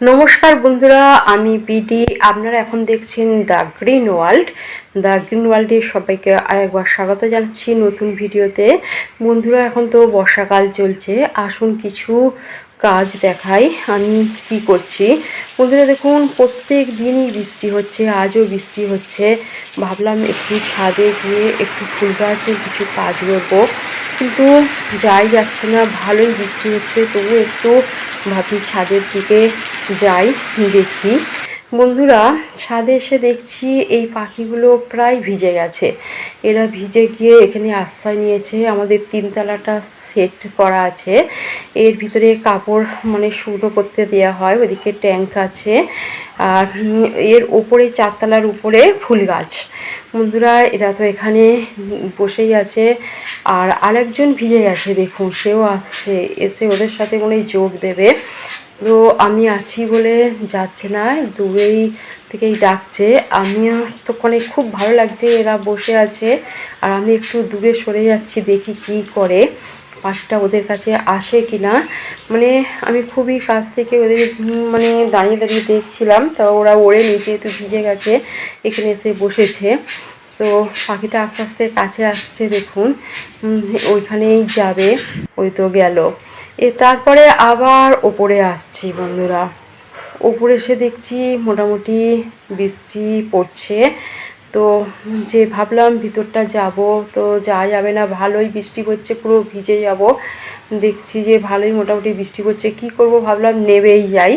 নমস্কার বন্ধুরা, আমি বিডি আপনারা এখন দেখছেন the green world. The green ওয়ার্ল্ডে সবাইকে আরেকবার স্বাগত জানাচ্ছি নতুন ভিডিওতে। বন্ধুরা, এখন তো বর্ষাকাল চলছে। আসুন কিছু কাজ দেখাই, আমি কি করছি। বন্ধুরা, দেখুন, প্রত্যেক দিনই বৃষ্টি হচ্ছে, আজও বৃষ্টি হচ্ছে। ভাবলাম একটু ছাদে গিয়ে একটু ফুল গাছের কিছু কাজ করব। কিন্তু যাই যাচ্ছে না, ভালোই বৃষ্টি হচ্ছে তবু একটু ভাবি ছাদের দিকে যাই, দেখি। বন্ধুরা, ছাদে এসে দেখছি এই পাখিগুলো প্রায় ভিজে গেছে। এরা ভিজে গিয়ে এখানে আশ্রয় নিয়েছে। আমাদের তিনতলাটা সেট করা আছে। এর ভিতরে কাপড় মানে শুকনো করতে দেওয়া হয়। ওদিকে ট্যাঙ্ক আছে। আর এর ওপরে চারতলার উপরে ফুল গাছ। বন্ধুরা, এরা তো এখানে বসেই আছে। আর আরেকজন ভিজে গেছে, দেখুন, সেও আসছে, এসে ওদের সাথে মনে যোগ দেবে। তো আমি আছি বলে যাচ্ছে না, দূরেই থেকেই ডাকছে। আমি তো তখন খুব ভালো লাগছে এরা বসে আছে, আর আমি একটু দূরে সরে যাচ্ছি, দেখি কি করে। পাখিটা ওদের কাছে আসে কি না মানে আমি খুবই কাছ থেকে ওদের মানে দাঁড়িয়ে দাঁড়িয়ে দেখছিলাম, তো ওরা ওড়ে নিচে একটু ভিজে গেছে, এখানে এসে বসেছে। তো পাখিটা আস্তে আস্তে কাছে আসছে দেখুন ওইখানেই যাবে, ওই তো গেল। এ, তারপরে আবার ওপরে আসছি বন্ধুরা। ওপরে এসে দেখছি মোটামুটি বৃষ্টি পড়ছে তো যে ভাবলাম ভিতরটা যাব, তো যাওয়া যাবে না, ভালোই বৃষ্টি পড়ছে, পুরো ভিজে যাব। দেখছি যে ভালোই মোটামুটি বৃষ্টি পড়ছে, কি করব ভাবলাম নেবেই যাই।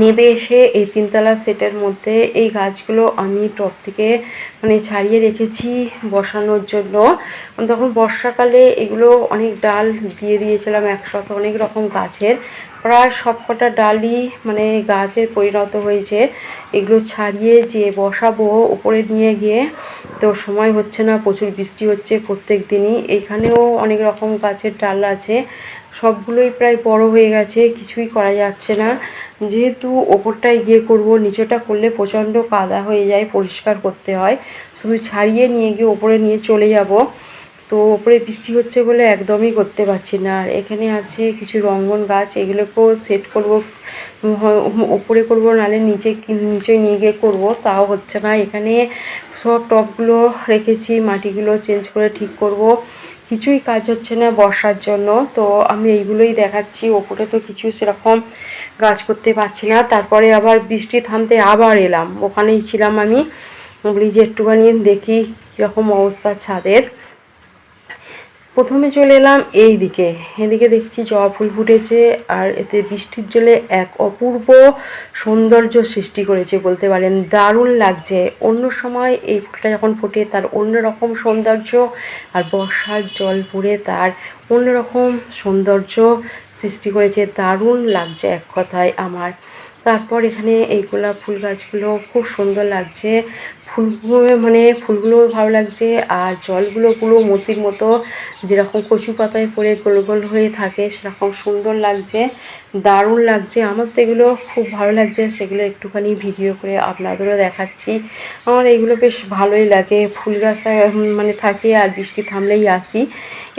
নেবে এসে এই তিনতলা সেটের মধ্যে এই গাছগুলো আমি টপ থেকে মানে ছাড়িয়ে রেখেছি বসানোর জন্য। তখন বর্ষাকালে এগুলো অনেক ডাল দিয়ে দিয়েছিলাম একসাথে অনেক রকম গাছের। প্রায় সবকটা ডালই মানে গাছে পরিণত হয়েছে। এগুলো ছাড়িয়ে যে বসাবো উপরে নিয়ে গিয়ে, তো সময় হচ্ছে না, প্রচুর বৃষ্টি হচ্ছে প্রত্যেক দিনই। এইখানেও অনেক রকম গাছের ডাল আছে। সবগুলোই প্রায় বড় হয়ে গেছে, কিছুই করা যাচ্ছে না। যেহেতু ওপরটায় গিয়ে করব, নিচেটা করলে প্রচণ্ড কাদা হয়ে যায়, পরিষ্কার করতে হয়। শুধু ছাড়িয়ে নিয়ে গিয়ে ওপরে নিয়ে চলে যাব। তো ওপরে বৃষ্টি হচ্ছে বলে একদমই করতে পারছি না। আর এখানে আছে কিছু রঙ্গন গাছ, এগুলোকেও সেট করব ওপরে করব নালে নিচে নিচে নিয়ে গিয়ে করব, তাও হচ্ছে না। এখানে সব টপগুলো রেখেছি, মাটিগুলো চেঞ্জ করে ঠিক করব। কিছুই কাজ হচ্ছে না বর্ষার জন্য, তো আমি এইগুলোই দেখাচ্ছি। ওপরে তো কিছু সেরকম গাছ করতে পারছি না। তারপরে আবার বৃষ্টি থামতে আবার এলাম। ওখানেই ছিলাম আমি। বলি যে একটুখানি দেখি কীরকম অবস্থা ছাদের। প্রথমে চলে এলাম এই দিকে এদিকে দেখছি জবা ফুল ফুটেছে আর এতে বৃষ্টির জলে এক অপূর্ব সৌন্দর্য সৃষ্টি করেছে বলতে পারেন। দারুণ লাগছে। অন্য সময় এই ফুলটা যখন ফোটে তার অন্যরকম সৌন্দর্য আর বর্ষার জল পড়ে তার অন্যরকম সৌন্দর্য সৃষ্টি করেছে। দারুণ লাগছে এক কথায় আমার। তারপর এখানে এই গোলাপ ফুল গাছগুলো খুব সুন্দর লাগছে। ফুলগুলো মানে ফুলগুলো ভালো লাগছে আর জলগুলো পুরো মতির মতো, যেরকম কচু পাতায় পড়ে গোল গোল হয়ে থাকে, সেরকম সুন্দর লাগছে, দারুণ লাগছে। আমার তো এগুলো খুব ভালো লাগছে, সেগুলো একটুখানি ভিডিও করে আপনাদেরও দেখাচ্ছি। আমার এগুলো বেশ ভালোই লাগে, ফুল গাছ মানে থাকে আর বৃষ্টি থামলেই আসি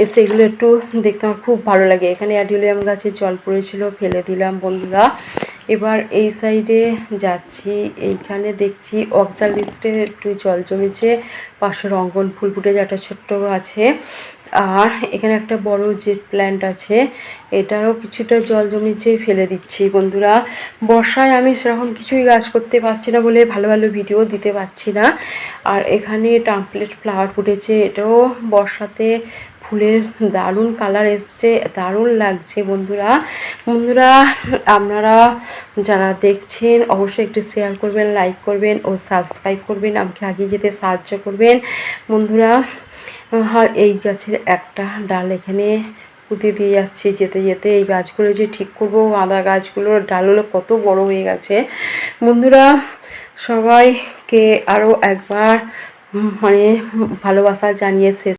এসে এগুলো একটু দেখতে আমার খুব ভালো লাগে। এখানে অ্যাডিলিয়াম গাছে জল পড়েছিল, ফেলে দিলাম বন্ধুরা। এবার এই সাইডে যাচ্ছি, এইখানে দেখছি লিস্টে একটু জল জমেছে পাশে রঙ্গন ফুল ফুটে একটা ছোট্ট আছে। আর এখানে একটা বড় জেট প্ল্যান্ট আছে, এটারও কিছুটা জল জমেছে, ফেলে দিচ্ছি বন্ধুরা। বর্ষায় আমি সেরকম কিছুই গাছ করতে পারছি না বলে ভালো ভালো ভিডিও দিতে পারছি না। আর এখানে টাম্পলেট ফ্লাওয়ার ফুটেছে, এটাও বর্ষাতে ফুলের দারুণ কালার এসছে, দারুণ লাগছে বন্ধুরা। বন্ধুরা, আপনারা যারা দেখছেন, অবশ্যই একটু শেয়ার করবেন লাইক করবেন ও সাবস্ক্রাইব করবেন, আমাকে আগে যেতে সাহায্য করবেন। বন্ধুরা, আর এই গাছের একটা ডাল এখানে পুঁতে দিয়ে যাচ্ছি, যেতে যেতে এই গাছগুলো যে ঠিক করব, আদা গাছগুলোর ডালগুলো কত বড় হয়ে গেছে। বন্ধুরা, সবাইকে আরও একবার মানে ভালোবাসা জানিয়ে শেষ